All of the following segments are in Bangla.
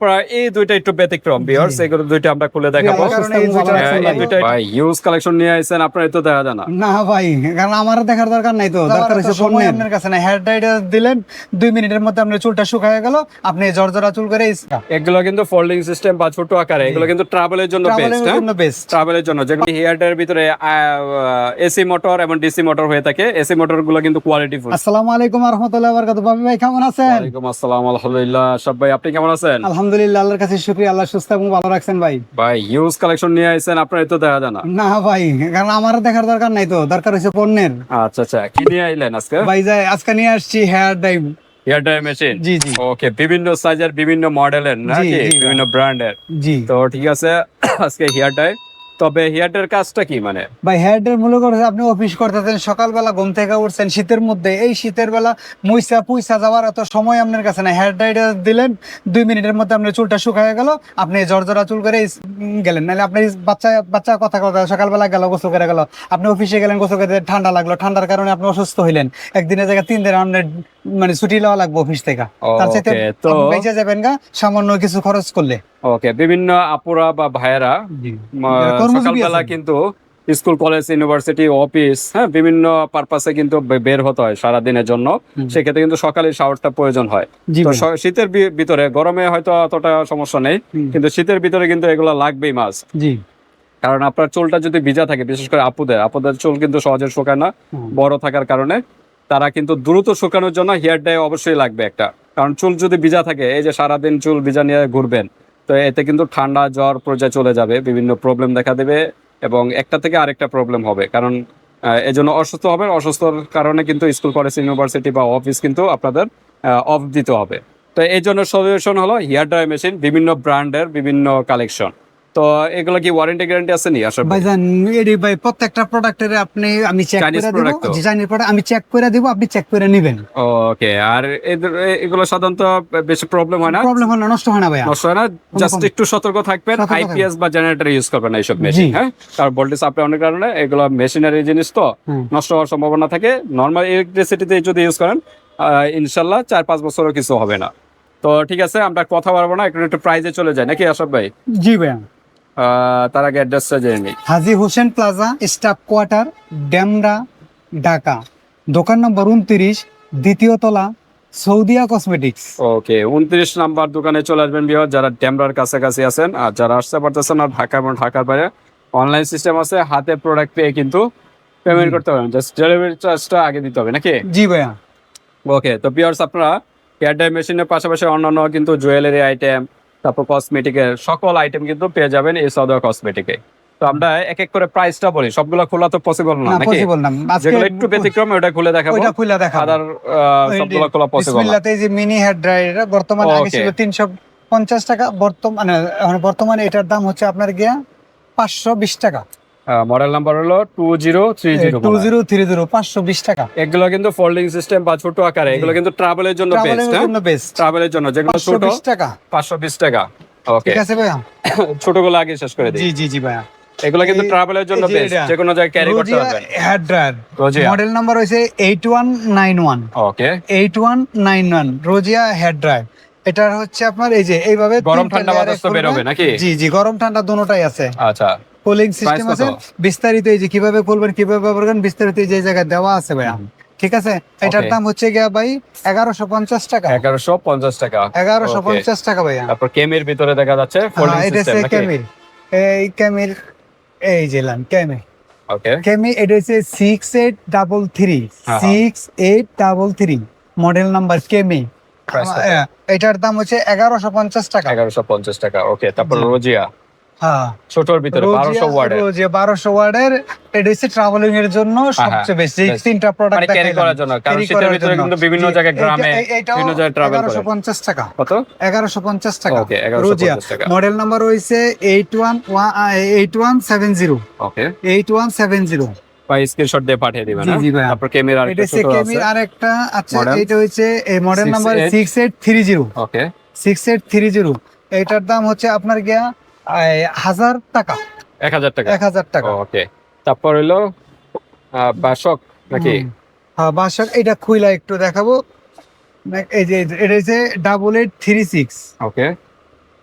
প্রায় এই দুইটা একটু ব্যতিক্রম বিয়ার্স এগুলো দুইটা আমরা খুলে দেখাবো। হ্যাঁ, ভাই ইউজ কালেকশন নিয়ে আইছেন আপনার তো দেখা যায় না না ভাই কারণ আমার দেখার দরকার নাই তো দরকার হচ্ছে আপনার কাছে না হেয়ার ড্রাইয়ার দিলেন দুই মিনিটের মধ্যে আপনার চুলটা শুকায় গেল আপনি জর্জরা চুল করে এগুলো কিন্তু ফোল্ডিং সিস্টেম বা ছোট আকারে এগুলো কিন্তু ট্রাভেলের জন্য বেস্ট হ্যাঁ? বেস্ট ট্রাভেলের জন্য যেগুলো হেয়ার ড্রায়ার ভিতরে এসি মোটর এবং ডিসি মোটর হয়ে থাকে এসি মোটরগুলো কিন্তু কোয়ালিটি ফুল আসসালামু আলাইকুম রহমতুল্লাহ বরকাত বাবু ভাই কেমন আছেন? ওয়ালাইকুম আসসালাম আলহামদুলিল্লাহ। সব ভাই আপনি কেমন আছেন? আলহামদুলিল্লাহ আল্লাহর কাছে শুকরিয়া আল্লাহ সুস্থ এবং ভালো রাখছেন ভাই। ভাই ইউজ কালেকশন নিয়ে আইছেন আপনার তো দেখা যায় না। না ভাই কারণ আমার দেখার দরকার নাই তো দরকার হচ্ছে পণ্যের। আচ্ছা আচ্ছা কি নিয়ে আইলেন আজকে? ভাই যাই আজকে নিয়ে আসছি hair drive hair dye machine জি জি। ওকে বিভিন্ন সাইজের বিভিন্ন মডেলের নাকি। বিভিন্ন ব্র্যান্ডের জি। তো ঠিক আছে আজকে হেয়ার ডাই তবে হেয়ার ডাইয়ের কাজটা কি মানে? ভাই হেয়ার ড্রাইভ মূলত করে আপনি অফিস করতেছেন, সকালবেলা ঘুম থেকে উঠছেন, শীতের মধ্যে। এই শীতের বেলা মুইসা পুইসা যাওয়ার এত সময় আপনার কাছে না হেয়ার ড্রাইয়ার দিলেন, দুই মিনিটের মধ্যে আপনার চুলটা শুকায় গেল, আপনি জর্জরা চুল করে গেলেন। নাহলে আপনি বাচ্চা বাচ্চা কথা কথা, সকালবেলা গেল, গোসল করে গেল। আপনি অফিসে গেলেন, গোসল করে ঠান্ডা লাগল। ঠান্ডার কারণে আপনি অসুস্থ হইলেন। একদিনের জায়গায় তিন দিন আপনার মানে ছুটি নেওয়া লাগবে অফিস থেকে। তার চাইতে তো- বেঁচে যাবেন গা সামান্য কিছু খরচ করলে। ওকে বিভিন্ন আপুরা বা ভাইয়েরা সকালবেলা কিন্তু স্কুল কলেজ ইউনিভার্সিটি অফিস হ্যাঁ বিভিন্ন পারপাসে কিন্তু বের হতে হয় সারা দিনের জন্য সেক্ষেত্রে কিন্তু সকালে শাওয়ারটা প্রয়োজন হয়। তো শীতের ভিতরে গরমে হয়তো অতটা সমস্যা নেই কিন্তু শীতের ভিতরে কিন্তু এগুলো লাগবেই মাছ জি। কারণ আপনার চুলটা যদি ভিজা থাকে বিশেষ করে আপুদের আপুদের চুল কিন্তু সহজে শুকায় না বড় থাকার কারণে। তারা কিন্তু দ্রুত শুকানোর জন্য হেয়ার ডাই অবশ্যই লাগবে একটা। কারণ চুল যদি ভিজা থাকে এই যে সারাদিন চুল ভিজা নিয়ে ঘুরবেন তো এতে কিন্তু ঠান্ডা জ্বর পর্যায়ে চলে যাবে বিভিন্ন প্রবলেম দেখা দেবে এবং একটা থেকে আরেকটা প্রবলেম হবে। কারণ আহ, এজন্য অসুস্থ হবে অসুস্থর কারণে কিন্তু স্কুল কলেজ ইউনিভার্সিটি বা অফিস কিন্তু আপনাদের অফ দিতে হবে। তো এই জন্য সলিউশন হলো হেয়ার ড্রাই মেশিন বিভিন্ন ব্র্যান্ডের বিভিন্ন কালেকশন তো এগুলো কি ওয়ারেন্টি গ্যারান্টি আছে নি আসলে ভাইজান এডি ভাই প্রত্যেকটা প্রোডাক্টের আপনি আমি চেক করে দিব তো? প্রোডাক্ট আমি চেক করে দিব আপনি চেক করে নেবেন। ওকে আর এগুলো সাধারণত বেশি প্রবলেম হয় না? প্রবলেম হয় না নষ্ট হয় না ভাইয়া। নষ্ট হয় না? জাস্ট একটু সতর্ক থাকবেন আইপিএস বা জেনারেটর ইউজ করবেন না এইসব মেশিন হ্যাঁ? কারণ ভোল্টেজ সাপ্লাই অনেক কারণে এগুলো মেশিনারি জিনিস তো নষ্ট হওয়ার সম্ভাবনা থাকে। নর্মাল ইলেকট্রিসিটিতে যদি ইউজ করেন ইনশাল্লাহ চার পাঁচ বছরও কিছু হবে না। তো ঠিক আছে আমরা কথা বলব না একটু প্রাইজে চলে যাই। নাকি আশাফ ভাই? জি ভাইয়া। আহ, তার আগে অ্যাড্রেসটা জেনে নিই। Haji Hossain plaza staff quarter Demra Dhaka. দোকান নম্বর উনত্রিশ দ্বিতীয় তলা সৌদিয়া কসমেটিক্স। ওকে উনত্রিশ নাম্বার দোকানে চলে আসবেন বিহার যারা ড্যামরার কাছাকাছি আছেন আর যারা আসতে পারতেছেন না ঢাকা এবং ঢাকার বাইরে অনলাইন সিস্টেম আছে হাতে প্রোডাক্ট পেয়ে কিন্তু পেমেন্ট করতে পারবেন। জাস্ট ডেলিভারি চার্জটা আগে দিতে হবে নাকি? জি ভাইয়া। ওকে তো পিয়ার্স আপনারা হেয়ার ড্রাই মেশিনের পাশাপাশি অন্যান্য কিন্তু জুয়েলারি আইটেম তারপর কসমেটিকের সকল আইটেম কিন্তু পেয়ে যাবেন এই সদা কসমেটিকে তো আমরা এক এক করে প্রাইসটা বলি সবগুলো খোলা তো পসিবল না নাকি? পসিবল না। যেগুলো একটু ব্যতিক্রম ওটা খুলে দেখাবো। ওটা খুলে দেখা আদার সবগুলো খোলা পসিবল না। এই যে মিনি হেয়ার ড্রায়ার বর্তমানে আগে ছিল তিনশো পঞ্চাশ টাকা বর্তমানে এখন বর্তমানে এটার দাম হচ্ছে আপনার গিয়া পাঁচশো বিশ টাকা। মডেল নাম্বার হলো two zero three zero two zero three zero পাঁচশো বিশ টাকা। এগুলো কিন্তু ফোল্ডিং সিস্টেম বা ছোট আকারে এগুলো কিন্তু ট্রাভেলের জন্য বেস্ট জন্য ট্রাভেলের জন্য যেগুলো ছোট টাকা। পাঁচশো বিশ টাকা ওকে ঠিক আছে ভাইয়া। ছোটগুলো আগে শেষ করে দিই। জি জি জি ভাইয়া। এগুলো কিন্তু ট্রাভেলের জন্য বেস্ট যে কোনো জায়গায় ক্যারি করতে পারবেন। Hair dryer Rozia model number nine one okay eight one nine one Rozia hair dryer এটার হচ্ছে আপনার এই যে এইভাবে গরম ঠান্ডা বাতাস তো করবে। বেরোবে নাকি? জি জি গরম ঠান্ডা দুটোটাই আছে। আচ্ছা। কুলিং সিস্টেম আছে। বিস্তারিত এই যে কীভাবে খুলবেন কীভাবে ব্যবহার করবেন বিস্তারিত যে জায়গায় দেওয়া আছে ভাইয়া। ঠিক আছে? এটার দাম হচ্ছে গিয়া ভাই এগারোশো পঞ্চাশ টাকা। এগারোশো পঞ্চাশ টাকা। এগারোশো. পঞ্চাশ টাকা ভাইয়া। তারপর কেমের ভিতরে দেখা যাচ্ছে ফোল্ডিং হ্যাঁ, এটা হচ্ছে নাকি? এই ক্যামিল এই যে লান ওকে ক্যামি এটা হচ্ছে six eight double three. Six eight double three model number Kemei এটার দাম হচ্ছে এগারোশো পঞ্চাশ টাকা। এগারোশো পঞ্চাশ টাকা ওকে তারপর রোজিয়া। হ্যাঁ। ছোটর ভিতরে বারোশো ওয়ার্ডের। যে বারোশো ওয়ার্ডের এটা হচ্ছে ট্রাভেলিং এর জন্য সবচেয়ে বেশি হ্যাঁ, Best. তিনটা মানে ক্যারি করার জন্য কারণ শীতের ভিতরে কিন্তু বিভিন্ন জায়গায় গ্রামে বিভিন্ন জায়গায় ট্রাভেল করে। এগারোশো পঞ্চাশ টাকা। কত? এগারোশো পঞ্চাশ টাকা। ওকে এগারোশো রোজিয়া। পঞ্চাশ টাকা model number seven zero okay eight one seven zero বা স্ক্রিনশট দিয়ে পাঠিয়ে দিবেন জি, হ্যাঁ? জি তারপর ক্যামেরা এটা হচ্ছে কেমির আরেকটা। আচ্ছা এটা হচ্ছে এই model number 68 six eight three zero okay six eight three zero এটার দাম হচ্ছে আপনার গিয়া এই, হাজার টাকা। এক হাজার টাকা? এক হাজার টাকা। ওকে তারপর হলো বাসক নাকি? হ্যাঁ বাসক এটা খুইলা একটু দেখাবো। এই যে এটা হচ্ছে double eight three six okay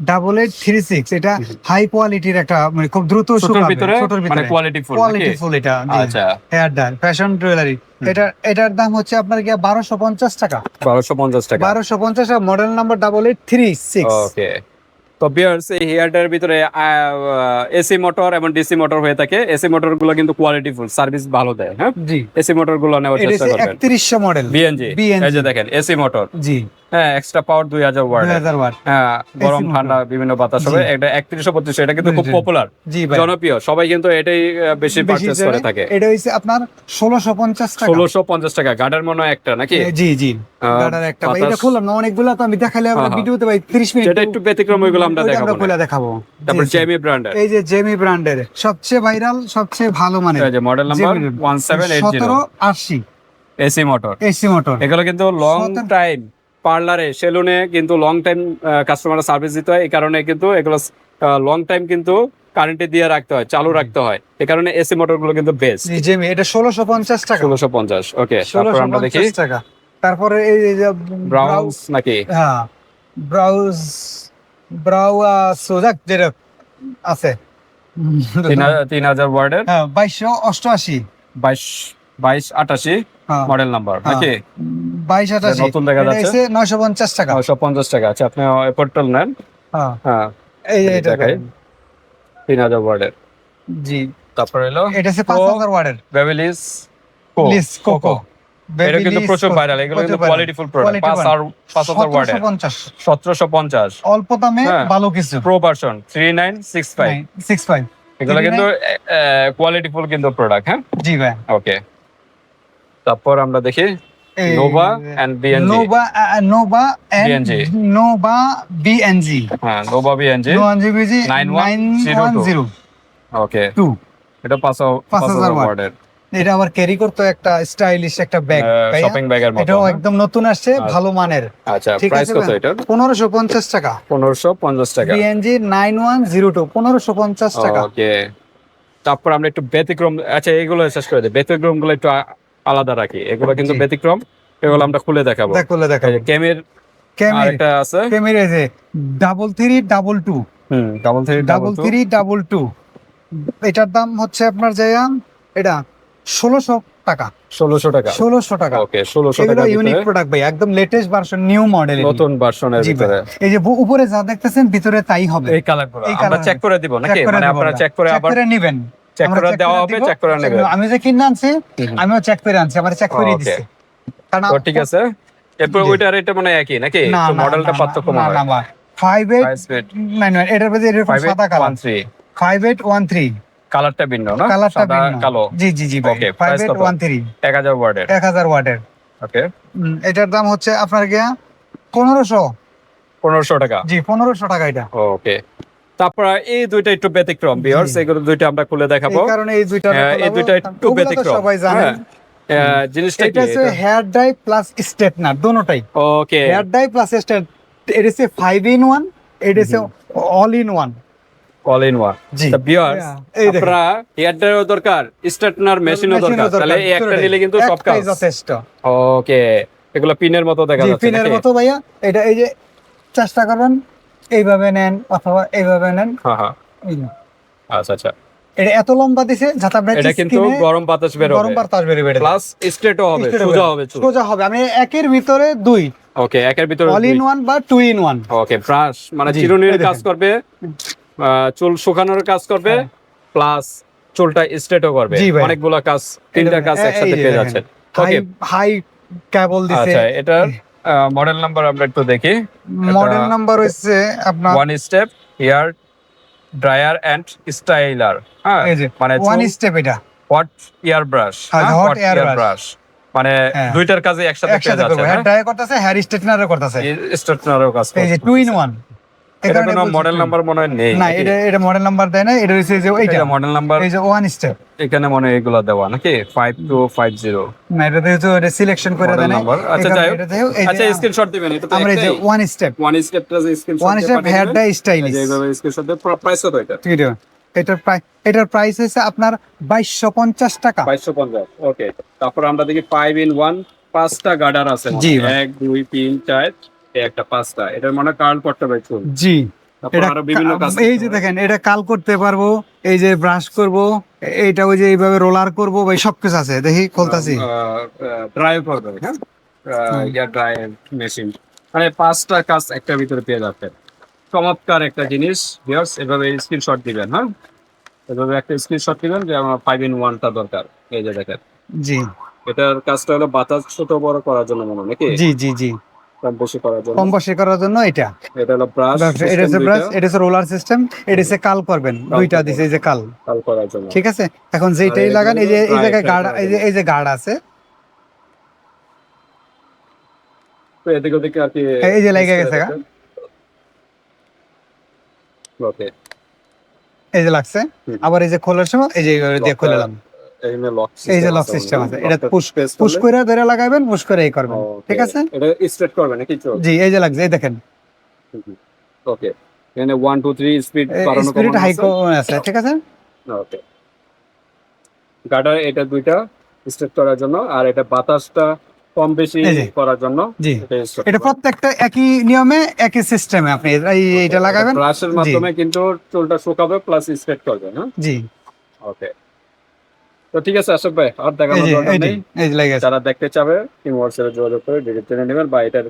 double eight three six এটা হাই কোয়ালিটির একটা মানে খুব দ্রুত শুকাবে ছোটর ভিতরে। কোয়ালিটি ফুল কোয়ালিটি ফুল এটা আচ্ছা। হেয়ার ডাল ফ্যাশন জুয়েলারি এটা এটার দাম হচ্ছে আপনার কি বারোশো পঞ্চাশ টাকা। বারোশো পঞ্চাশ টাকা। বারোশো পঞ্চাশ model number double eight three six okay তো বিয়ার্স এই হেয়ারটার ভিতরে এসি মোটর এবং ডিসি মোটর হয়ে থাকে। এসি মোটরগুলো কিন্তু কোয়ালিটি ফুল সার্ভিস ভালো দেয় হ্যাঁ? জি। এসি মোটরগুলো নেওয়ার চেষ্টা করবেন। একত্রিশশো মডেল বিএনজি এই যে দেখেন এসি মোটর জি। হ্যাঁ এক্সট্রা পাওয়ার দুই হাজার ওয়াট ওয়াট হ্যাঁ গরম ঠান্ডা বিভিন্ন বাতাস হবে। এটা একত্রিশশো বত্রিশশো এটা কিন্তু খুব পপুলার জনপ্রিয়। সবাই কিন্তু এটাই বেশি পারচেস করে থাকে। এটা হচ্ছে আপনার ষোলোশো পঞ্চাশ টাকা। ষোলোশো পঞ্চাশ টাকা। গার্ডার মনে হয় একটা নাকি? জি জি। একটা। এটা খুললাম না অনেকগুলো তো আমি দেখালে আমরা। ভিডিওতে ভাই 30 মিনিট যেটা একটু ব্যতিক্রম ওইগুলো আমরা দেখাবো খুলে দেখাবো। তারপর। জেমি ব্র্যান্ডের এই যে জেমি ব্র্যান্ডের সবচেয়ে ভাইরাল সবচেয়ে ভালো মানে model number one seven eight zero আশি। এসি মোটর এসি মোটর এগুলো কিন্তু লং টাইম পার্লারে সেলুনে কিন্তু লং টাইম কাস্টমার সার্ভিস দিতে হয়। এই কারণে কিন্তু এগুলো লং টাইম কিন্তু কারেন্টে দিয়ে রাখতে হয় চালু রাখতে হয়। এই কারণে এসি মোটরগুলো কিন্তু বেস্ট জেমি এটা ষোলোশো পঞ্চাশ টাকা। ষোলোশো পঞ্চাশ ওকে তারপর আমরা দেখি। টাকা। তারপরে এই যে ব্রাউজ নাকি? হ্যাঁ ব্রাউজ ব্রাউ সোজাক যেটা আছে। তিন হাজার ওয়ার্ডের? হ্যাঁ বাইশশো অষ্টআশি। বাইশ বাইশ আটাশি হ্যাঁ। মডেল নাম্বার হ্যাঁ। নাকি? বাইশ আটাশি। নতুন দেখা যাচ্ছে। নয়শো পঞ্চাশ টাকা। নয়শো পঞ্চাশ টাকা। আচ্ছা আপনি এপোর্টাল নেন। হ্যাঁ। হ্যাঁ এই এটা দেখাই। তিন হাজার ওয়ার্ডের। জি। তারপর এলো এটা হচ্ছে পাঁচ হাজার ওয়ার্ডের। বেবিলিস লিস কোকো এটা কিন্তু প্রচুর ভাইরাল এগুলো কিন্তু কোয়ালিটিফুল প্রোডাক্ট পাঁচ আর পাঁচ হাজার ওয়ার্ডের। সতেরোশো পঞ্চাশ। অল্প দামে হ্যাঁ। ভালো কিছু। Pro version three nine six five six five এগুলো কিন্তু কোয়ালিটিফুল কিন্তু প্রোডাক্ট হ্যাঁ? জি ভাই ওকে তারপর আমরা দেখি Nova and BNG Nova Nova BNG Nova BNG হ্যাঁ নোভা বিএনজি নোয়ান জিবিজি 9102 ওকে টু এটা পাঁচ পাঁচ হাজার watt। ওয়ার্ডের। এটা আবার ক্যারি করতে একটা স্টাইলিশ একটা ব্যাগ শপিং ব্যাগের মতো এটাও হ্যাঁ? একদম নতুন আসছে আচ্ছা। ভালো মানের। আচ্ছা ঠিক প্রাইস আছে কত এটা পনেরোশো পঞ্চাশ টাকা। পনেরোশো পঞ্চাশ টাকা। BNG nine one zero two পনেরোশো পঞ্চাশ টাকা। ওকে তারপর আমরা একটু ব্যতিক্রম আচ্ছা এগুলো শেষ করে দিই। ব্যতিক্রমগুলো একটু আলাদা রাখি। এগুলো কিন্তু ব্যতিক্রম এগুলো আমরা খুলে দেখাবো। দেখলে দেখা এই যে কেমের ক্যামেরা আরেকটা আছে। ক্যামেরা যে double three double two hmm double three double three double two এটার দাম হচ্ছে আপনার এটা ষোলোশো টাকা। ষোলোশো টাকা। ষোলোশো টাকা। ওকে ষোলোশো টাকা ইউনিক প্রোডাক্ট ভাই একদম লেটেস্ট ভার্সন নিউ মডেল নতুন ভার্সনের ভিতরে। এই যে উপরে যা দেখতেছেন ভিতরে তাই হবে। এই কালারগুলো। এই আমরা চেক করে দিব নাকি? মানে আপনারা চেক করে আবার করে নিবেন। চেক করে দেওয়া হবে চেক করে নেবেন আমি যে কিনে আনছি আমিও চেক করে আনছি আমার চেক করে কারণ তো ঠিক আছে। এরপর জি। ওইটার এটা মানে একই নাকি? মডেলটা পার্থক্য মনে হয়। Five eight five nine one এটার মধ্যে এরকম সাদা colour three five eight one three কালারটা ভিন্ন না? কালারটা ভিন্ন। কালো। জি জি জি ফাইভ এইট ওয়ান থ্রি এক হাজার এক হাজার ওয়াটের। ওকে এটার দাম হচ্ছে আপনার গিয়া পনেরোশো। পনেরোশো টাকা। জি পনেরোশো টাকা এটা। ওকে তারপর এই দুইটা একটু ব্যতিক্রম বিয়ার্স এগুলো দুইটা আমরা খুলে দেখাবো। এই এই দুইটা এই দুইটা একটু ব্যতিক্রম। সবাই জানেন হ্যাঁ। জিনিসটা এটা হচ্ছে হেয়ার ডাই প্লাস স্ট্রেটনার দোনোটাই okay hair dye plus straight এটা হচ্ছে ফাইভ ইন ওয়ান এটা হচ্ছে all in one all in one তা Yeah, এই দেখেন। দরকার স্ট্রেটনার মেশিনও দরকার। তাহলে এই একটা নিলে কিন্তু সব কাজ। যথেষ্ট। ওকে এগুলো পিনের মতো দেখা যাচ্ছে পিনের মতো ভাইয়া এটা এই যে চেষ্টা করবেন। এইভাবে নেন অথবা এইভাবে নেন। আচ্ছা আচ্ছা। এটা এত লম্বা দিছে যাতে আপনার এটা কিন্তু গরম বাতাস বের গরম হবে বাতাস বেরোবে এটা। প্লাস স্ট্রেটও হবে সোজা হবে সোজা হবে। আমি একের ভিতরে দুই। ওকে একের ভিতরে অল ইন ওয়ান বা two in one okay brush মানে চিরুনির কাজ করবে চুল শুকানোর কাজ করবে হ্যাঁ। প্লাস চুলটা স্ট্রেটও করবে। অনেকগুলো কাজ তিনটা কাজ একসাথে পেয়ে যাচ্ছেন। হাই ওকে। হাই কেবল দিছে। আচ্ছা এটার মডেল নাম্বার আমরা একটু দেখি। মডেল নাম্বার হচ্ছে আপনার one step hair dryer and styler হ্যাঁ মানে ওয়ান স্টেপ এটা। হট ইয়ার ব্রাশ হ্যাঁ, হট ইয়ার ব্রাশ মানে হ্যাঁ। দুইটার কাজে একসাথে পেয়ে যাচ্ছে হ্যাঁ ড্রাই করতেছে হেয়ার স্ট্রেটনারও করতেছে। স্ট্রেটনারও কাজ এই যে টু ইন ওয়ান এটা কোনো মডেল নাম্বার মনে হয় নেই। না এটা এটা মডেল নাম্বার দেয় না এটা হচ্ছে যে এইটা মডেল নাম্বার এই যে ওয়ান স্টেপ এখানে মনে হয় এগুলো দেওয়া নাকি? ফাইভ টু ফাইভ জিরো না এটা হচ্ছে এটা সিলেকশন করে দেয় না। নাম্বার আচ্ছা যাই হোক। এটা দেয়, এই যে আচ্ছা স্ক্রিনশট দিবেন এটা আমরা এই যে ওয়ান স্টেপ ওয়ান স্টেপটা যে screenshot one step hair stylish এইভাবে স্ক্রিনশট দিয়ে প্রাইস কত এটা ঠিক আছে। এটার প্রাইস এটার প্রাইস হচ্ছে আপনার বাইশশো পঞ্চাশ টাকা। 2250 ওকে তারপর আমরা দেখি 5 ইন 1 পাঁচটা গার্ডার আছে। এক দুই তিন চার একটা পাঁচটা মানে কার্ল করতে চুল। জি। এটা এই যে দেখেন এটা কাল করতে পারব এই যে ব্রাশ করব এইটা ওই যে এইভাবে রোলার করব ভাই সবকিছু আছে দেখি খুলতাছি। ড্রাই করবে হ্যাঁ? ইয়ার ড্রাই মেশিন মানে পাঁচটা কাজ একটার ভিতরে পেয়ে চমৎকার একটা জিনিস ভিউয়ার্স এভাবে স্ক্রিনশট দিবেন হ্যাঁ? এভাবে একটা স্ক্রিনশট দিবেন যে আমার ফাইভ ইন ওয়ানটা দরকার। এই যে দেখেন। জি। এটার কাজটা হলো বাতাস ছোট বড় করার জন্য মনে হয় নাকি? জি জি জি। বেশি করার জন্য। কম বসে করার জন্য এটা। এটা হলো ব্রাশ এটা হচ্ছে ব্রাশ এটা হচ্ছে রোলার সিস্টেম এটা হচ্ছে কাল করবেন। দুইটা দিছে এই যে কাল। কাল করার জন্য। ঠিক আছে? এখন যেটাই লাগান এই যে এই জায়গায় গার্ড এই যে এই যে গার্ড আছে। তো এদিকে ওদিকে আর কি এই যে লেগে গেছে গা। ওকে এই যে লাগছে। আবার এই যে খোলার সময় এই যে দিয়ে Lock এই যে লক সিস্টেম আছে এটা পুশ পুশ করে ধরে লাগাবেন পুশ করে এই করবেন ঠিক আছে? এটা স্ট্রেট করবে নাকি জি এই যে লাগছে এই দেখেন। ওকে এখানে 1 2 3 স্পিড বাড়ানো কমানো হাই আছে? আছে ঠিক আছে? ওকে গার্ডার এটা দুইটা স্ট্রেট করার জন্য আর এটা বাতাসটা কম বেশি করার জন্য এটা এটা। প্রত্যেকটা একই নিয়মে একই সিস্টেমে আপনি এইটা লাগাবেন। ব্রাশের মাধ্যমে কিন্তু চুলটা শুকাবে প্লাস স্ট্রেট করবে না? জি। ওকে তো ঠিক আছে আশোক ভাই আর যে দরকার নেই। যারা দেখতে চাবে তুমি হোয়াটসঅ্যাপে যোগাযোগ করে ডিরেক্ট জেনে নেবেন বা এটার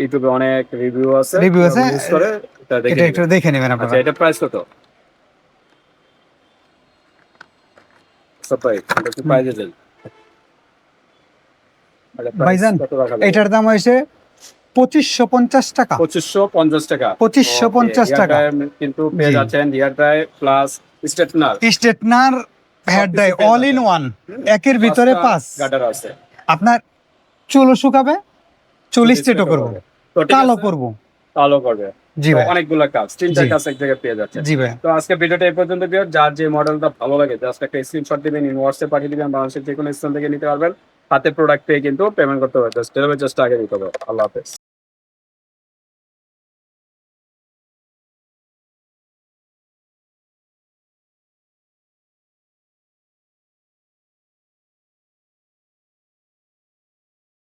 ইউটিউবে অনেক রিভিউ আছে Review আছে, করে এটা একটু। দেখে নেবেন আচ্ছা আপনারা। এটা প্রাইস কত? সবাই এটা কি প্রাইসে ভাইজান? এটার দাম হয়েছে পঁচিশশো পঞ্চাশ টাকা। পঁচিশশো পঞ্চাশ টাকা। 2550 Okay, টাকা। কিন্তু পেয়ে যাচ্ছেন air dry plus straightener straightener dry all in one একের ভিতরে পাঁচ। আছে। আপনার চুলও শুকাবে চুল স্ট্রেটও করব। কালো করব। কালো করবে। জি ভাই। অনেকগুলো কাজ তিনটা। কাজ এক জায়গায় পেয়ে যাচ্ছে। জি ভাই। তো আজকে ভিডিওটা এই পর্যন্ত দিও যার যে মডেলটা ভালো লাগে জাস্ট একটা স্ক্রিনশট দিবেন ইন হোয়াটসঅ্যাপ পাঠিয়ে দিবেন বাংলাদেশের যে কোনো স্থান থেকে নিতে পারবেন। হাতে প্রোডাক্ট পেয়ে কিন্তু পেমেন্ট করতে হবে। জাস্ট ডেলিভারি জাস্ট আগে দিতে হবে। আল্লাহ হাফেজ।